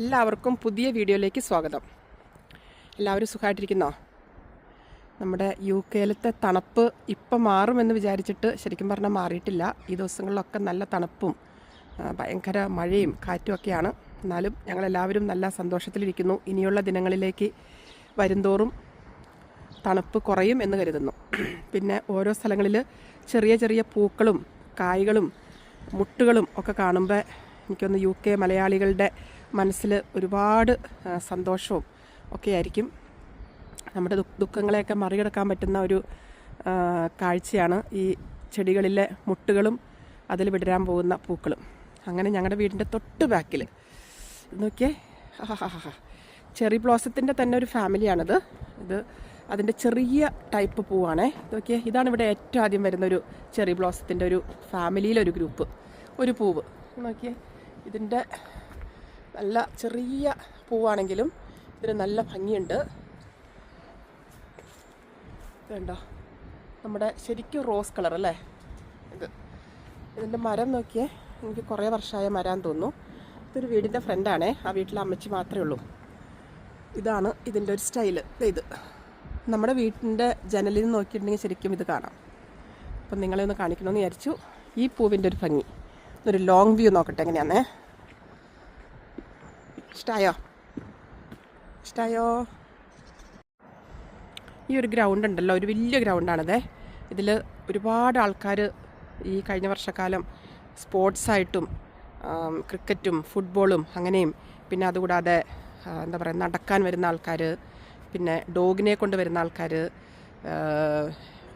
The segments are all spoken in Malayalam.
എല്ലാവർക്കും പുതിയ വീഡിയോയിലേക്ക് സ്വാഗതം. എല്ലാവരും സുഖമായിട്ടിരിക്കുന്നോ? നമ്മുടെ യു കെയിലത്തെ തണുപ്പ് ഇപ്പം മാറുമെന്ന് വിചാരിച്ചിട്ട് ശരിക്കും പറഞ്ഞാൽ മാറിയിട്ടില്ല. ഈ ദിവസങ്ങളിലൊക്കെ നല്ല തണുപ്പും ഭയങ്കര മഴയും കാറ്റും ഒക്കെയാണ്. എന്നാലും ഞങ്ങളെല്ലാവരും നല്ല സന്തോഷത്തിലിരിക്കുന്നു. ഇനിയുള്ള ദിനങ്ങളിലേക്ക് വരുംതോറും തണുപ്പ് കുറയും എന്ന് കരുതുന്നു. പിന്നെ ഓരോ സ്ഥലങ്ങളിൽ ചെറിയ ചെറിയ പൂക്കളും കായ്കളും മുട്ടുകളും ഒക്കെ കാണുമ്പോൾ എനിക്കൊന്ന് യു കെ മലയാളികളുടെ മനസ്സിൽ ഒരുപാട് സന്തോഷവും ഒക്കെ ആയിരിക്കും നമ്മുടെ ദുഃഖങ്ങളെയൊക്കെ മറികടക്കാൻ പറ്റുന്ന ഒരു കാഴ്ചയാണ് ഈ ചെടികളിലെ മുട്ടുകളും അതിൽ വിടരാൻ പോകുന്ന പൂക്കളും. അങ്ങനെ ഞങ്ങളുടെ വീടിന്റെ തൊട്ട് ബാക്കിൽ നോക്കിയേ. ചെറി ബ്ലോസത്തിന്റെ തന്നെ ഒരു ഫാമിലിയാണിത്. ഇത് അതിന്റെ ചെറിയ ടൈപ്പ് പൂവാണേ. നോക്കിയേ. ഇതാണ് ഇവിടെ ഏറ്റവും ആദ്യം വരുന്നൊരു ചെറി ബ്ലോസത്തിന്റെ ഒരു ഫാമിലിയിലൊരു ഗ്രൂപ്പ്. ഒരു പൂവ്. നോക്കിയേ. ഇതിന്റെ നല്ല ചെറിയ പൂവാണെങ്കിലും ഇതിന് നല്ല ഭംഗിയുണ്ട്. വേണ്ട നമ്മുടെ ശരിക്കും റോസ് കളർ അല്ലേ? ഇത്. ഇതിന്റെ മരം നോക്കിയേ എനിക്ക് കുറേ വർഷമായ മരാൻ തോന്നുന്നു. ഇതൊരു വീടിന്റെ ഫ്രണ്ടാണേ ആ വീട്ടിലെ അമ്മച്ചി മാത്രമേ ഉള്ളൂ. ഇതാണ് ഇതിന്റെ ഒരു സ്റ്റൈൽ. ഇത്. നമ്മുടെ വീട്ടിന്റെ ജനലിൽ നിന്ന് നോക്കിയിട്ടുണ്ടെങ്കിൽ ശരിക്കും ഇത് കാണാം. അപ്പം നിങ്ങളെ ഒന്ന് കാണിക്കണമെന്ന് വിചാരിച്ചു. ഈ പൂവിന്റെ ഒരു ഭംഗി. ഒരു ലോങ് വ്യൂ നോക്കട്ടെ എങ്ങനെയാണേ ഇഷ്ടമായോ ഇഷ്ടമായോ ഈ ഒരു ഗ്രൗണ്ട് ഉണ്ടല്ലോ ഒരു വലിയ ഗ്രൗണ്ടാണതേ ഇതിൽ ഒരുപാട് ആൾക്കാർ ഈ കഴിഞ്ഞ വർഷക്കാലം സ്പോർട്സായിട്ടും ക്രിക്കറ്റും ഫുട്ബോളും അങ്ങനെയും പിന്നെ അതുകൂടാതെ എന്താ പറയുക നടക്കാൻ വരുന്ന ആൾക്കാർ പിന്നെ ഡോഗിനെ കൊണ്ട് വരുന്ന ആൾക്കാർ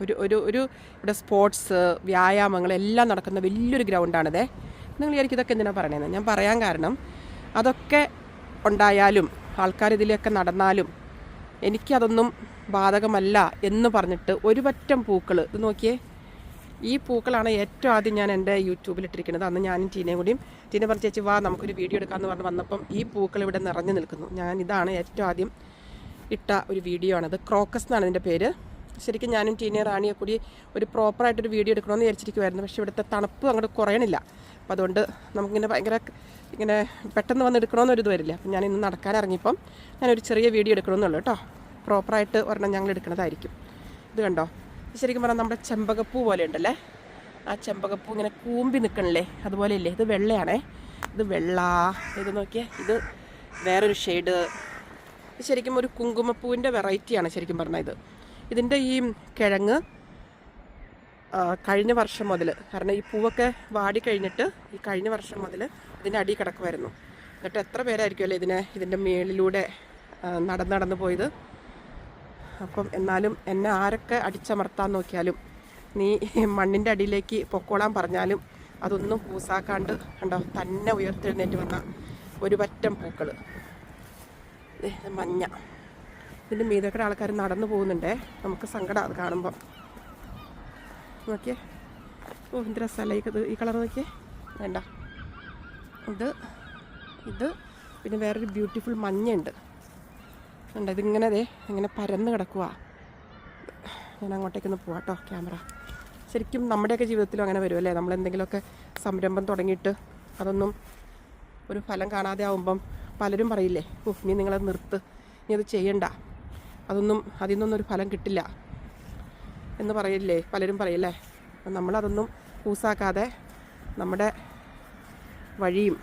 ഒരു ഒരു ഒരു ഇവിടെ സ്പോർട്സ് വ്യായാമങ്ങൾ എല്ലാം നടക്കുന്ന വലിയൊരു ഗ്രൗണ്ടാണിതേ നിങ്ങൾ വിചാരിക്കും ഇതൊക്കെ എന്തിനാണ് പറയണതെന്ന് ഞാൻ പറയാൻ കാരണം അതൊക്കെ ഉണ്ടായാലും ആൾക്കാർ ഇതിലൊക്കെ നടന്നാലും എനിക്കതൊന്നും ബാധകമല്ല എന്ന് പറഞ്ഞിട്ട് ഒരുപറ്റം പൂക്കൾ ഇത് നോക്കിയേ ഈ പൂക്കളാണ് ഏറ്റവും ആദ്യം ഞാൻ എന്റെ യൂട്യൂബിൽ ഇട്ടിരിക്കുന്നത്. അന്ന് ഞാനും ടീനയും കൂടിയും. ടീന പറഞ്ഞ ചേച്ചി വാ നമുക്കൊരു വീഡിയോ എടുക്കാമെന്ന് പറഞ്ഞ് വന്നപ്പം ഈ പൂക്കൾ ഇവിടെ നിറഞ്ഞു നിൽക്കുന്നു. ഞാൻ ഇതാണ് ഏറ്റവും ആദ്യം ഇട്ട ഒരു വീഡിയോ ആണത്. ക്രോക്കസ് എന്നാണ് ഇതിന്റെ പേര്. ശരിക്കും ഞാനും ടീനയും റാണിയെ കൂടി ഒരു പ്രോപ്പറായിട്ടൊരു വീഡിയോ എടുക്കണമെന്ന് വിചാരിച്ചിരിക്കുമായിരുന്നു പക്ഷേ ഇവിടുത്തെ തണുപ്പ് അങ്ങോട്ട് കുറയണില്ല. അപ്പോൾ അതുകൊണ്ട് നമുക്കിങ്ങനെ ഭയങ്കര ഇങ്ങനെ പെട്ടെന്ന് വന്ന് എടുക്കണമെന്നൊരു ഇത് വരില്ല. അപ്പം ഞാൻ ഇന്ന് നടക്കാൻ ഇറങ്ങിയപ്പം ഞാനൊരു ചെറിയ വീഡിയോ എടുക്കണമെന്നുള്ളൂ കേട്ടോ. പ്രോപ്പറായിട്ട് ഒരെണ്ണം ഞങ്ങൾ എടുക്കുന്നതായിരിക്കും ഇത് കണ്ടോ? ശരിക്കും പറഞ്ഞാൽ നമ്മുടെ ചെമ്പകപ്പൂ പോലെ ഉണ്ടല്ലേ? ആ ചെമ്പകപ്പൂ ഇങ്ങനെ കൂമ്പി നിൽക്കണില്ലേ? അതുപോലെ ഇല്ലേ? ഇത് വെള്ളയാണേ. ഇത് വെള്ള. ഇത് നോക്കിയേ. ഇത് വേറൊരു ഷെയ്ഡ്. ശരിക്കും ഒരു കുങ്കുമപ്പൂവിന്റെ വെറൈറ്റിയാണ് ശരിക്കും പറഞ്ഞാൽ ഇത്. ഇതിന്റെ ഈ കിഴങ്ങ് കഴിഞ്ഞ വർഷം മുതൽ കാരണം ഈ പൂവൊക്കെ വാടിക്കഴിഞ്ഞിട്ട് ഈ കഴിഞ്ഞ വർഷം മുതൽ ഇതിന്റെ അടി കിടക്കുമായിരുന്നു എന്നിട്ട് എത്ര പേരായിരിക്കുമല്ലോ ഇതിനെ ഇതിന്റെ മേളിലൂടെ നടന്ന് നടന്ന് പോയത്? അപ്പം എന്നാലും എന്നെ ആരൊക്കെ അടിച്ചമർത്താൻ നോക്കിയാലും നീ മണ്ണിന്റെ അടിയിലേക്ക് പൊക്കോളാൻ പറഞ്ഞാലും അതൊന്നും പൂസാക്കാണ്ട് കണ്ടോ തന്നെ ഉയർത്തെഴുന്നേറ്റ് വന്ന ഒരു പറ്റം പൂക്കൾ മഞ്ഞ. ഇതിന്റെ മീതൊക്കെ ആൾക്കാർ നടന്നു പോകുന്നുണ്ടേ നമുക്ക് സങ്കടം അത് കാണുമ്പം. നോക്കിയേ. ഓ എന്ത് രസമല്ല ഈ ഈ കളർ നോക്കിയേ. വേണ്ട. ഇത് ഇത് പിന്നെ വേറൊരു ബ്യൂട്ടിഫുൾ മഞ്ഞുണ്ട് ഉണ്ട് ഇതിങ്ങനെ അതെ ഇങ്ങനെ പരന്ന് കിടക്കുക ഞാൻ അങ്ങോട്ടേക്കൊന്ന് പോവാട്ടോ ക്യാമറ. ശരിക്കും നമ്മുടെയൊക്കെ ജീവിതത്തിലും അങ്ങനെ വരുമല്ലേ നമ്മൾ എന്തെങ്കിലുമൊക്കെ സംരംഭം തുടങ്ങിയിട്ട് അതൊന്നും ഒരു ഫലം കാണാതെ ആവുമ്പം പലരും പറയില്ലേ ഓ നീ നിങ്ങളത് നിർത്ത് നീ അത് ചെയ്യണ്ട. അതൊന്നും അതിൽ നിന്നൊന്നും ഒരു ഫലം കിട്ടില്ല. എന്ന് പറയില്ലേ? പലരും പറയില്ലേ? നമ്മളതൊന്നും കൂസാക്കാതെ നമ്മുടെ വഴിയും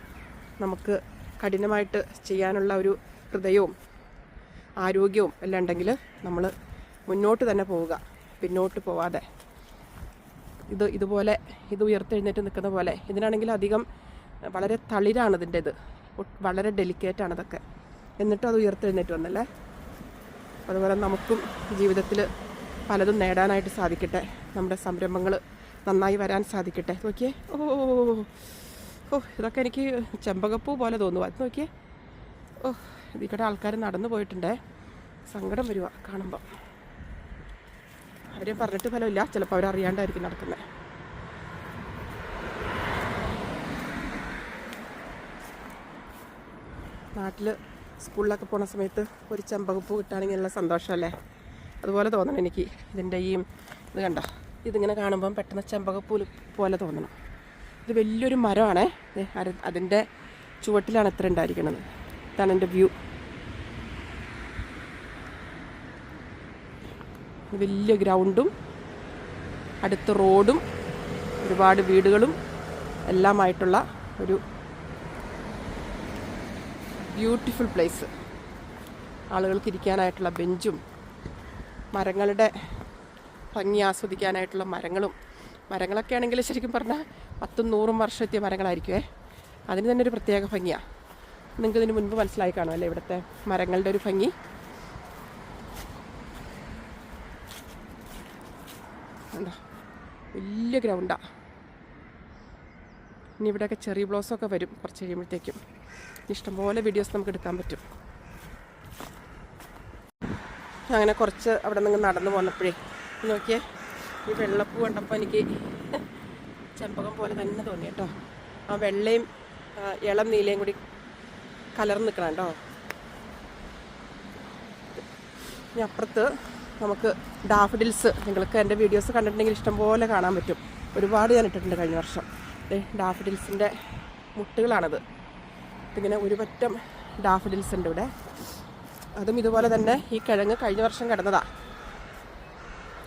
നമുക്ക് കഠിനമായിട്ട് ചെയ്യാനുള്ള ഒരു ഹൃദയവും ആരോഗ്യവും എല്ലാം ഉണ്ടെങ്കിൽ നമ്മൾ മുന്നോട്ട് തന്നെ പോവുക. പിന്നോട്ട് പോവാതെ. ഇത് ഇതുപോലെ ഇത് ഉയർത്തെഴുന്നേറ്റ് നിൽക്കുന്ന പോലെ ഇതിനാണെങ്കിൽ അധികം വളരെ തളിരാണ് ഇതിന്റെ ഇത്. വളരെ ഡെലിക്കേറ്റ് ആണ് ഇതൊക്കെ. എന്നിട്ടും അത് ഉയർത്തെഴുന്നേറ്റ് വന്നല്ലേ? അതുപോലെ നമുക്കും ജീവിതത്തിൽ പലതും നേടാനായിട്ട് സാധിക്കട്ടെ. നമ്മുടെ സംരംഭങ്ങൾ നന്നായി വരാൻ സാധിക്കട്ടെ. നോക്കിയേ. ഓ ഓ, ഇതൊക്കെ എനിക്ക് ചെമ്പകപ്പൂ പോലെ തോന്നുക അത് നോക്കിയേ. ഓ ഇതിക്കടെ ആൾക്കാർ നടന്നു പോയിട്ടുണ്ടേ. സങ്കടം വരുക കാണുമ്പോൾ അവരെ പറഞ്ഞിട്ട് ഫലമില്ല. ചിലപ്പോൾ അവരറിയാണ്ടായിരിക്കും നടക്കുന്നത് നാട്ടിൽ സ്കൂളിലൊക്കെ പോണ സമയത്ത് ഒരു ചെമ്പകപ്പൂ കിട്ടുകയാണെങ്കിൽ നല്ല സന്തോഷമല്ലേ അതുപോലെ തോന്നണം എനിക്ക്. ഇതിന്റെ ഈ ഇത് കണ്ടോ? ഇതിങ്ങനെ കാണുമ്പം പെട്ടെന്ന് ചെമ്പകപ്പൂ പോലെ തോന്നണം. ഇത് വലിയൊരു മരമാണ്. അതിന്റെ ചുവട്ടിലാണ് ഇത്ര ഉണ്ടായിരിക്കുന്നത് ഇതാണ് എന്റെ വ്യൂ. വലിയ ഗ്രൗണ്ടും അടുത്ത റോഡും ഒരുപാട് വീടുകളും എല്ലാമായിട്ടുള്ള ഒരു ബ്യൂട്ടിഫുൾ പ്ലേസ്. ആളുകൾക്ക് ഇരിക്കാനായിട്ടുള്ള ബെഞ്ചും മരങ്ങളുടെ ഭംഗി ആസ്വദിക്കാനായിട്ടുള്ള മരങ്ങളും മരങ്ങളൊക്കെ ആണെങ്കിൽ ശരിക്കും പറഞ്ഞാൽ പത്തും നൂറും വർഷമെത്തിയ മരങ്ങളായിരിക്കുമേ അതിന് തന്നെ ഒരു പ്രത്യേക ഭംഗിയാണ് നിങ്ങൾക്ക് ഇതിന് മുൻപ് മനസ്സിലായി കാണുമല്ലേ ഇവിടുത്തെ മരങ്ങളുടെ ഒരു ഭംഗി? കണ്ടോ? വലിയ ഗ്രൗണ്ടാണ് ഇനി ഇവിടെയൊക്കെ ചെറിയ ബ്ലോസൊക്കെ വരും കുറച്ച് കഴിയുമ്പോഴത്തേക്കും. ഇഷ്ടംപോലെ വീഡിയോസ് നമുക്ക് എടുക്കാൻ പറ്റും. അങ്ങനെ കുറച്ച് അവിടെ നിന്ന് നടന്നു പോന്നപ്പോഴേ. നോക്കിയേ ഈ വെള്ളപ്പൂ കണ്ടപ്പോൾ എനിക്ക് ചെമ്പകം പോലെ തന്നെ തോന്നി കേട്ടോ. ആ വെള്ളയും ഇളം നീലയും കൂടി കലർന്ന് നിൽക്കണം കേട്ടോ. ഇനി അപ്പുറത്ത് നമുക്ക് ഡാഫഡിൽസ് നിങ്ങൾക്ക് എന്റെ വീഡിയോസ് കണ്ടിട്ടുണ്ടെങ്കിൽ ഇഷ്ടംപോലെ കാണാൻ പറ്റും. ഒരുപാട് ഞാൻ ഇട്ടിട്ടുണ്ട് കഴിഞ്ഞ വർഷം. ഡാഫഡിൽസിന്റെ മുട്ടുകളാണത്. ഇങ്ങനെ ഒരുപറ്റം ഡാഫഡിൽസ് ഉണ്ട് ഇവിടെ. അതും ഇതുപോലെ തന്നെ ഈ കിഴങ്ങ് കഴിഞ്ഞ വർഷം കിടന്നതാ.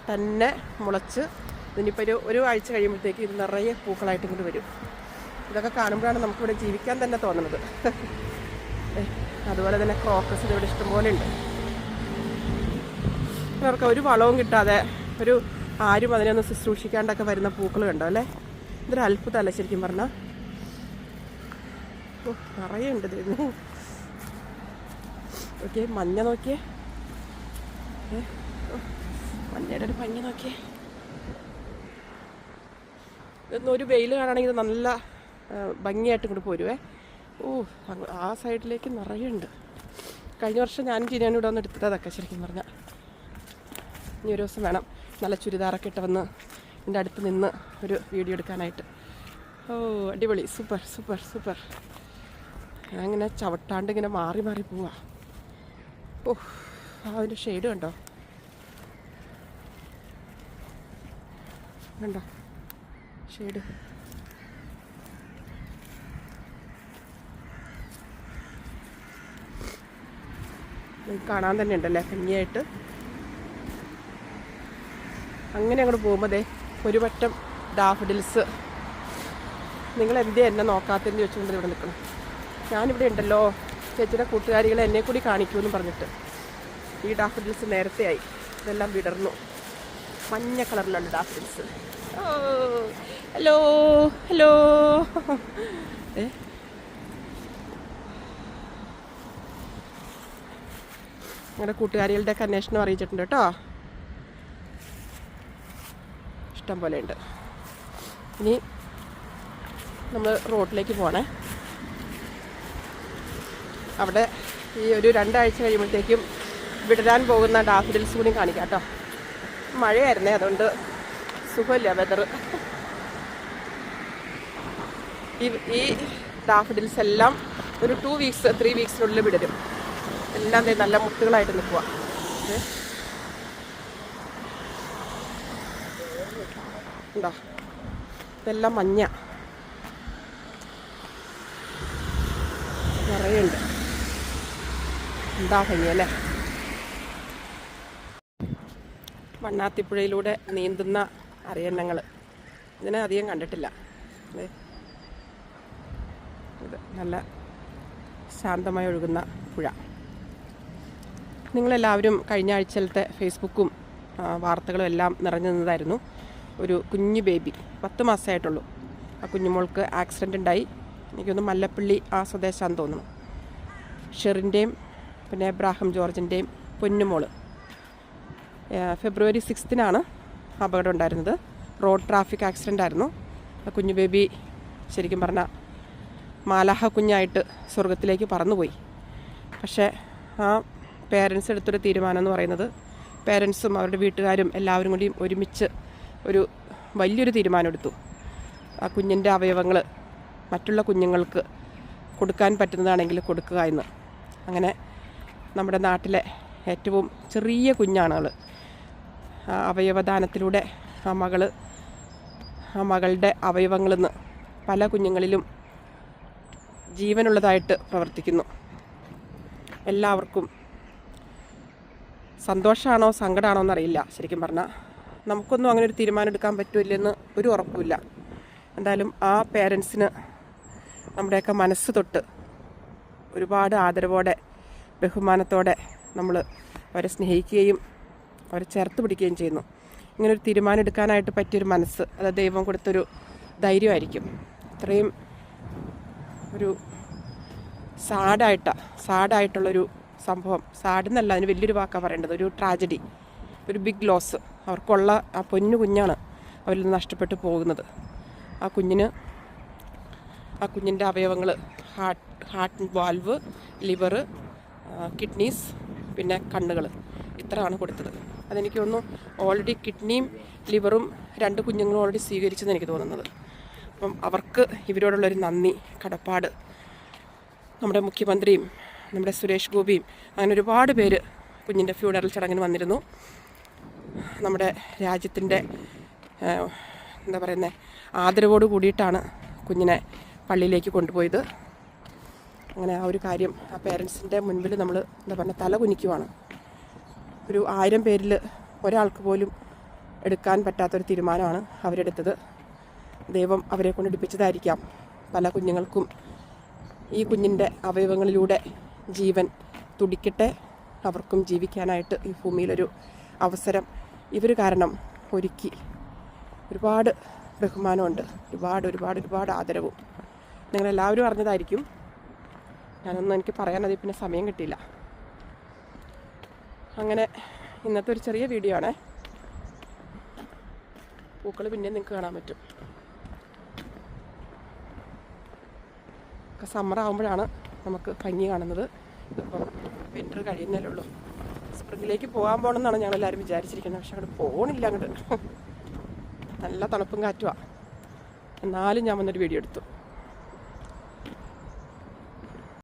തന്നെ മുളച്ച് ഇതിനിപ്പോൾ ഒരു ഒരു ആഴ്ച കഴിയുമ്പോഴത്തേക്ക് ഇത് നിറയെ പൂക്കളായിട്ട് ഇങ്ങോട്ട് വരും. ഇതൊക്കെ കാണുമ്പോഴാണ് നമുക്കിവിടെ ജീവിക്കാൻ തന്നെ തോന്നുന്നത്. അതുപോലെ തന്നെ ക്രോക്കസ് ഇതിവിടെ ഇഷ്ടംപോലെ ഉണ്ട്. ഇവർക്ക് ഒരു വളവും കിട്ടാതെ ഒരു ആരും അതിനൊന്ന് ശുശ്രൂഷിക്കാണ്ടൊക്കെ വരുന്ന പൂക്കൾ കണ്ടോ അല്ലേ? ഇതൊരു അത്ഭുതമല്ല ശരിക്കും പറഞ്ഞാൽ ഓ ഉണ്ട് ഇതിന് ഓക്കെ മഞ്ഞ നോക്കിയേ. മഞ്ഞയുടെ ഒരു ഭംഗി നോക്കിയേ. ഇതൊന്നും ഒരു വെയിൽ കാണുകയാണെങ്കിൽ നല്ല ഭംഗിയായിട്ട് ഇങ്ങോട്ട് പോരുവേ. ഓ ആ സൈഡിലേക്ക് നിറയെ ഉണ്ട് കഴിഞ്ഞ വർഷം ഞാനും ചിരിയാനും ഇവിടെ വന്ന് എടുത്തതൊക്കെ ശരിക്കും പറഞ്ഞാൽ ഇനി ഒരു ദിവസം വേണം നല്ല ചുരിദാറൊക്കെ ഇട്ട് വന്ന് എന്റെ അടുത്ത് നിന്ന് ഒരു വീഡിയോ എടുക്കാനായിട്ട്. ഓ അടിപൊളി. Super super super. ഞാൻ ഇങ്ങനെ ചവിട്ടാണ്ട് ഇങ്ങനെ മാറി മാറി പോവാ. ഓ അതിന്റെ ഷെയ്ഡ് കണ്ടോ? കണ്ടോ? ഷെയ്ഡ് കാണാൻ തന്നെ ഉണ്ടല്ലേ? ഭംഗിയായിട്ട്. അങ്ങനെ അങ്ങോട്ട് പോകുമ്പോൾ ദേ ഒരു പറ്റം ഡാഫഡിൽസ്. നിങ്ങൾ എന്തേ എന്നെ നോക്കാത്തതെന്ന് ചോദിച്ചുകൊണ്ട് ഇവിടെ നിൽക്കണം. ഞാനിവിടെ ഉണ്ടല്ലോ. ചേച്ചിയുടെ കൂട്ടുകാരികളെ എന്നെ കൂടി കാണിക്കുമെന്ന് പറഞ്ഞിട്ട് ഈ ഡാഫഡിൽസ് നേരത്തെയായി. ഇതെല്ലാം വിടർന്നു. മഞ്ഞ കളറിലുള്ള ഡാഫിഡിൽസ്. Hello hello. ഏ? ഞങ്ങളുടെ കൂട്ടുകാരികളുടെയൊക്കെ അന്വേഷണം അറിയിച്ചിട്ടുണ്ട് കേട്ടോ. ഇഷ്ടം ഉണ്ട്. ഇനി നമ്മൾ റോഡിലേക്ക് പോകണേ അവിടെ ഈ ഒരു രണ്ടാഴ്ച കഴിയുമ്പോഴത്തേക്കും വിടരാൻ പോകുന്ന ഡാഫിഡിൽസ് കൂടി കാണിക്കാം കേട്ടോ. മഴയായിരുന്നേ അതുകൊണ്ട് സുഖമില്ല വെതർ ഈ ഡാഫഡിൽസ് എല്ലാം ഒരു ടു വീക്സ് ത്രീ വീക്സിനുള്ളിൽ വിടരും. എല്ലാം നല്ല മുട്ടുകളായിട്ട് നിൽക്കുക ഉണ്ടോ? ഇതെല്ലാം മഞ്ഞ. നിറയുണ്ട്. എന്താ ഭംഗി അല്ലേ മണ്ണാത്തിപ്പുഴയിലൂടെ നീന്തുന്ന അറിയണ്ണങ്ങൾ. ഇതിനെ അധികം കണ്ടിട്ടില്ല. ഇത് നല്ല ശാന്തമായി ഒഴുകുന്ന പുഴ. നിങ്ങളെല്ലാവരും കഴിഞ്ഞ ആഴ്ചയിലത്തെ ഫേസ്ബുക്കും വാർത്തകളും എല്ലാം നിറഞ്ഞു നിന്നതായിരുന്നു. ഒരു കുഞ്ഞു ബേബി പത്ത് മാസമായിട്ടുള്ളൂ. ആ കുഞ്ഞുമോൾക്ക് ആക്സിഡന്റ് ഉണ്ടായി. എനിക്കൊന്ന് മല്ലപ്പള്ളി ആ സ്വദേശാന്ന് തോന്നുന്നു. ഷെറിന്റെയും പിന്നെ എബ്രാഹിം ജോർജിന്റെയും പൊന്നുമോൾ. ഫെബ്രുവരി സിക്സ്തിനാണ് അപകടം ഉണ്ടായിരുന്നത്. റോഡ് ട്രാഫിക് ആക്സിഡന്റ് ആയിരുന്നു. കുഞ്ഞു ബേബി ശരിക്കും പറഞ്ഞാൽ മാലാഹ കുഞ്ഞായിട്ട് സ്വർഗത്തിലേക്ക് പറന്നുപോയി. പക്ഷേ ആ പേരൻസ് എടുത്തൊരു തീരുമാനം എന്ന് പറയുന്നത് പേരൻസും അവരുടെ വീട്ടുകാരും എല്ലാവരും കൂടിയും ഒരുമിച്ച് ഒരു വലിയൊരു തീരുമാനം എടുത്തു ആ കുഞ്ഞിന്റെ അവയവങ്ങൾ മറ്റുള്ള കുഞ്ഞുങ്ങൾക്ക് കൊടുക്കാൻ പറ്റുന്നതാണെങ്കിൽ കൊടുക്കുക എന്ന്. അങ്ങനെ നമ്മുടെ നാട്ടിലെ ഏറ്റവും ചെറിയ കുഞ്ഞാണ് അവയവദാനത്തിലൂടെ ആ മകൾ ആ മകളുടെ അവയവങ്ങളിൽ നിന്ന് പല കുഞ്ഞുങ്ങളിലും ജീവനുള്ളതായിട്ട് പ്രവർത്തിക്കുന്നു. എല്ലാവർക്കും സന്തോഷമാണോ സങ്കടമാണോ എന്നറിയില്ല. ശരിക്കും പറഞ്ഞാൽ നമുക്കൊന്നും അങ്ങനെ ഒരു തീരുമാനം എടുക്കാൻ പറ്റില്ലെന്ന് ഒരു ഉറപ്പുമില്ല. എന്തായാലും ആ പേരൻസിന് നമ്മുടെയൊക്കെ മനസ്സ് തൊട്ട് ഒരുപാട് ആദരവോടെ ബഹുമാനത്തോടെ നമ്മൾ അവരെ സ്നേഹിക്കുകയും അവരെ ചേർത്ത് പിടിക്കുകയും ചെയ്യുന്നു. ഇങ്ങനൊരു തീരുമാനം എടുക്കാനായിട്ട് പറ്റിയൊരു മനസ്സ് അത് ദൈവം കൊടുത്തൊരു ധൈര്യമായിരിക്കും. ഇത്രയും ഒരു സാഡായിട്ട സാഡായിട്ടുള്ളൊരു സംഭവം. സാഡ് എന്നല്ല അതിന് വലിയൊരു വാക്കാണ് പറയേണ്ടത്. ഒരു ട്രാജഡി ഒരു ബിഗ് ലോസ്. അവർക്കുള്ള ആ പൊന്നു കുഞ്ഞാണ് അവരിൽ നിന്ന് നഷ്ടപ്പെട്ടു പോകുന്നത്. ആ കുഞ്ഞിന് ആ കുഞ്ഞിന്റെ അവയവങ്ങൾ heart heart valve liver kidneys പിന്നെ കണ്ണുകൾ ഇത്രയാണ് കൊടുത്തത്. അതെനിക്ക് തോന്നുന്നു ഓൾറെഡി കിഡ്നിയും ലിവറും രണ്ട് കുഞ്ഞുങ്ങളും ഓൾറെഡി സ്വീകരിച്ചെന്ന് എനിക്ക് തോന്നുന്നത്. അപ്പം അവർക്ക് ഇവരോടുള്ളൊരു നന്ദി കടപ്പാട്. നമ്മുടെ മുഖ്യമന്ത്രിയും നമ്മുടെ സുരേഷ് ഗോപിയും അങ്ങനെ ഒരുപാട് പേര് കുഞ്ഞിന്റെ ഫ്യൂണറൽ ചടങ്ങിന് വന്നിരുന്നു. നമ്മുടെ രാജ്യത്തിന്റെ എന്താ പറയുന്നത് ആദരവോട് കൂടിയിട്ടാണ് കുഞ്ഞിനെ പള്ളിയിലേക്ക് കൊണ്ടുപോയത്. അങ്ങനെ ആ ഒരു കാര്യം ആ പേരൻസിന്റെ മുൻപിൽ നമ്മൾ എന്താ പറയുക തല കുനിക്കുവാണ്. ഒരു ആയിരം പേരിൽ ഒരാൾക്ക് പോലും എടുക്കാൻ പറ്റാത്തൊരു തീരുമാനമാണ് അവരെടുത്തത്. ദൈവം അവരെ കൊണ്ട് എടുപ്പിച്ചതായിരിക്കാം. പല കുഞ്ഞുങ്ങൾക്കും ഈ കുഞ്ഞിന്റെ അവയവങ്ങളിലൂടെ ജീവൻ തുടിക്കട്ടെ. അവർക്കും ജീവിക്കാനായിട്ട് ഈ ഭൂമിയിലൊരു അവസരം ഇവർ കാരണം ഒരുക്കി. ഒരുപാട് ബഹുമാനമുണ്ട്. ഒരുപാട് ഒരുപാട് ഒരുപാട് ആദരവും. നിങ്ങളെല്ലാവരും അറിഞ്ഞതായിരിക്കും. ഞാനൊന്നും എനിക്ക് പറയാൻ അതിൽ പിന്നെ സമയം കിട്ടിയില്ല. അങ്ങനെ ഇന്നത്തെ ഒരു ചെറിയ വീഡിയോ ആണേ. പൂക്കൾ പിന്നെ നിങ്ങൾക്ക് കാണാൻ പറ്റും. ഒക്കെ സമ്മർ ആകുമ്പോഴാണ് നമുക്ക് ഭംഗി കാണുന്നത്. ഇതിപ്പം വിന്റർ കഴിയുന്നല്ലേ ഉള്ളൂ. സ്പ്രിങ്ങിലേക്ക് പോകാൻ പോകണമെന്നാണ് ഞങ്ങൾ എല്ലാവരും വിചാരിച്ചിരിക്കുന്നത്. പക്ഷെ അങ്ങോട്ട് പോകണില്ല അങ്ങോട്ട് നല്ല തണുപ്പും കാറ്റുമാണ് എന്നാലും ഞാൻ വന്നൊരു വീഡിയോ എടുത്തു.